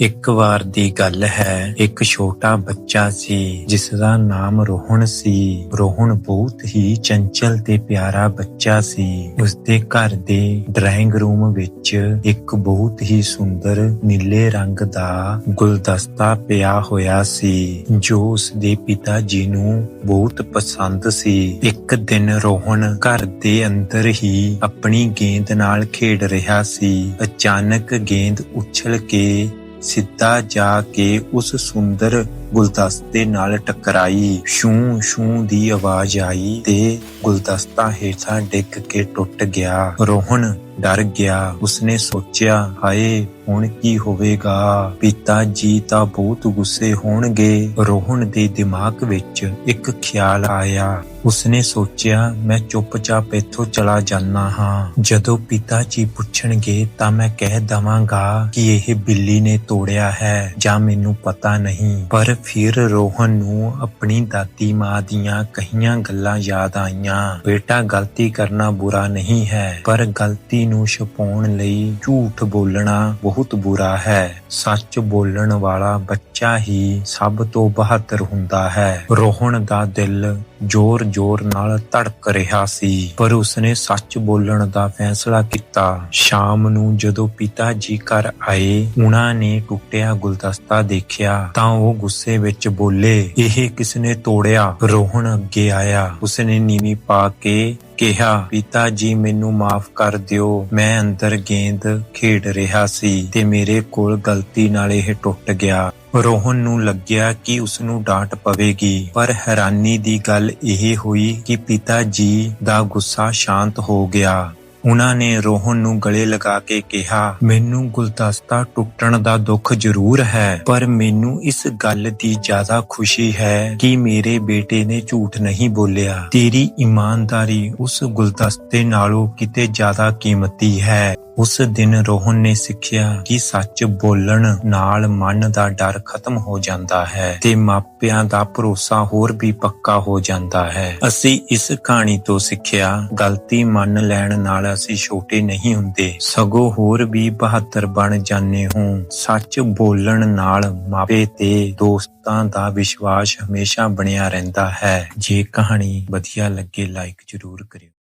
ਇੱਕ ਵਾਰ ਦੀ ਗੱਲ ਹੈ, ਇੱਕ ਛੋਟਾ ਬੱਚਾ ਸੀ ਜਿਸ ਦਾ ਨਾਮ ਰੋਹਣ ਸੀ। ਰੋਹਣ ਬਹੁਤ ਹੀ ਚੰਚਲ ਤੇ ਪਿਆਰਾ ਬੱਚਾ ਸੀ। ਉਸਦੇ ਘਰ ਦੇ ਡਰਾਇੰਗ ਰੂਮ ਵਿੱਚ ਇੱਕ ਬਹੁਤ ਹੀ ਸੁੰਦਰ ਨੀਲੇ ਰੰਗ ਦਾ ਗੁਲਦਸਤਾ ਪਿਆ ਹੋਇਆ ਸੀ, ਜੋ ਉਸਦੇ ਪਿਤਾ ਜੀ ਨੂੰ ਬਹੁਤ ਪਸੰਦ ਸੀ। ਇੱਕ ਦਿਨ ਰੋਹਣ ਘਰ ਦੇ ਅੰਦਰ ਹੀ ਆਪਣੀ ਗੇਂਦ ਨਾਲ ਖੇਡ ਰਿਹਾ ਸੀ। ਅਚਾਨਕ ਗੇਂਦ ਉਛਲ ਕੇ ਸਿੱਧਾ ਜਾ ਕੇ ਉਸ ਸੁੰਦਰ ਗੁਲਦਸਤੇ ਨਾਲ ਟਕਰਾਈ। ਸ਼ੂ ਸ਼ੂ ਦੀ ਆਵਾਜ਼ ਆਈ ਤੇ ਗੁਲਦਸਤਾ ਹੇਠਾਂ ਡਿੱਗ ਕੇ ਟੁੱਟ ਗਿਆ। ਰੋਹਨ ਡਰ ਗਿਆ। ਉਸਨੇ ਸੋਚਿਆ, ਹਾਏ, ਹੁਣ ਕੀ ਹੋਵੇਗਾ? ਪਿਤਾ ਜੀ ਤਾਂ ਬਹੁਤ ਗੁੱਸੇ ਹੋਣਗੇ। ਰੋਹਨ ਦੇ ਦਿਮਾਗ ਵਿੱਚ ਇੱਕ ਖਿਆਲ ਆਇਆ। ਉਸਨੇ ਸੋਚਿਆ, ਮੈਂ ਚੁੱਪਚਾਪ ਇੱਥੋਂ ਚਲਾ ਜਾਣਾ ਹਾਂ। ਜਦੋਂ ਪਿਤਾ ਜੀ ਪੁੱਛਣਗੇ ਤਾਂ ਮੈਂ ਕਹਿ ਦਵਾਂਗਾ ਕਿ ਇਹ ਬਿੱਲੀ ਨੇ ਤੋੜਿਆ ਹੈ ਜਾਂ ਮੈਨੂੰ ਪਤਾ ਨਹੀਂ। ਪਰ ਫਿਰ ਰੋਹਨ ਨੂੰ ਆਪਣੀ ਦਾਦੀ ਮਾਂ ਦੀਆਂ ਕਹੀਆਂ ਗੱਲਾਂ ਯਾਦ ਆਈਆਂ। ਬੇਟਾ, ਗਲਤੀ ਕਰਨਾ ਬੁਰਾ ਨਹੀਂ ਹੈ, ਪਰ ਗਲਤੀ ਨੂੰ ਛੁਪਾਉਣ ਲਈ ਝੂਠ ਬੋਲਣਾ ਬਹੁਤ ਬੁਰਾ ਹੈ। ਸੱਚ ਬੋਲਣ ਵਾਲਾ ਬੱਚਾ ਹੀ ਸਭ ਤੋਂ ਬਹਾਦਰ ਹੁੰਦਾ ਹੈ। ਰੋਹਣ ਦਾ ਦਿਲ ਜ਼ੋਰ-ਜ਼ੋਰ ਨਾਲ ਧੜਕ ਰਿਹਾ ਸੀ। ਪਰ ਉਸਨੇ ਸੱਚ ਬੋਲਣ ਦਾ ਫੈਸਲਾ ਕੀਤਾ। ਸ਼ਾਮ ਨੂੰ ਜਦੋਂ ਪਿਤਾ ਜੀ ਘਰ ਆਏ ਉਹਨਾਂ ਨੇ ਟੁੱਟਿਆ ਗੁਲਦਸਤਾ ਦੇਖਿਆ, ਤਾਂ ਉਹ ਗੁੱਸੇ ਵਿੱਚ ਬੋਲੇ, ਇਹ ਕਿਸਨੇ ਤੋੜਿਆ? ਰੋਹਣ ਅੱਗੇ ਆਇਆ। ਉਸਨੇ ਨੀਵੀਂ ਪਾ ਕੇ ਕਿਹਾ ਪਿਤਾ ਜੀ ਮੈਨੂੰ ਮਾਫ ਕਰ ਦਿਓ। ਮੈਂ ਅੰਦਰ ਗੇਂਦ ਖੇਡ ਰਿਹਾ ਸੀ ਤੇ ਮੇਰੇ ਕੋਲ ਗਲਤੀ ਨਾਲ ਇਹ ਟੁੱਟ ਗਿਆ। ਰੋਹਨ ਨੂੰ ਲੱਗਿਆ ਕਿ ਉਸ ਨੂੰ ਡਾਂਟ ਪਵੇਗੀ, ਪਰ ਹੈਰਾਨੀ ਦੀ ਗੱਲ ਇਹ ਹੋਈ ਕਿ ਪਿਤਾ ਜੀ ਦਾ ਗੁੱਸਾ ਸ਼ਾਂਤ ਹੋ ਗਿਆ। ਉਨ੍ਹਾਂ ਨੇ ਰੋਹਨ ਨੂੰ ਗਲੇ ਲਗਾ ਕੇ ਕਿਹਾ, ਮੈਨੂੰ ਗੁਲਦਸਤਾ ਟੁੱਟਣ ਦਾ ਦੁੱਖ ਜ਼ਰੂਰ ਹੈ, ਪਰ ਮੈਨੂੰ ਇਸ ਗੱਲ ਦੀ ਜ਼ਿਆਦਾ ਖੁਸ਼ੀ ਹੈ ਕਿ ਮੇਰੇ ਬੇਟੇ ਨੇ ਝੂਠ ਨਹੀਂ ਬੋਲਿਆ। ਤੇਰੀ ਇਮਾਨਦਾਰੀ ਉਸ ਗੁਲਦਸਤੇ ਨਾਲੋਂ ਕਿਤੇ ਜ਼ਿਆਦਾ ਕੀਮਤੀ ਹੈ। ਉਸ ਦਿਨ ਰੋਹਨ ਨੇ ਸਿੱਖਿਆ ਕਿ ਸੱਚ ਬੋਲਣ ਨਾਲ ਮਨ ਦਾ ਡਰ ਖਤਮ ਹੋ ਜਾਂਦਾ ਹੈ ਤੇ ਮਾਪਿਆਂ ਦਾ ਭਰੋਸਾ ਹੋਰ ਵੀ ਪੱਕਾ ਹੋ ਜਾਂਦਾ ਹੈ। ਅਸੀਂ ਇਸ ਕਹਾਣੀ ਤੋਂ ਸਿੱਖਿਆ, ਗਲਤੀ ਮੰਨ ਲੈਣ ਨਾਲ ਅਸੀਂ ਛੋਟੇ ਨਹੀਂ ਹੁੰਦੇ, ਸਗੋਂ ਹੋਰ ਵੀ ਬਹਾਦਰ ਬਣ ਜਾਂਦੇ ਹੋ। ਸੱਚ ਬੋਲਣ ਨਾਲ ਮਾਪੇ ਤੇ ਦੋਸਤਾਂ ਦਾ ਵਿਸ਼ਵਾਸ ਹਮੇਸ਼ਾ ਬਣਿਆ ਰਹਿੰਦਾ ਹੈ। ਜੇ ਕਹਾਣੀ ਵਧੀਆ ਲੱਗੇ ਲਾਈਕ ਜ਼ਰੂਰ ਕਰਿਓ।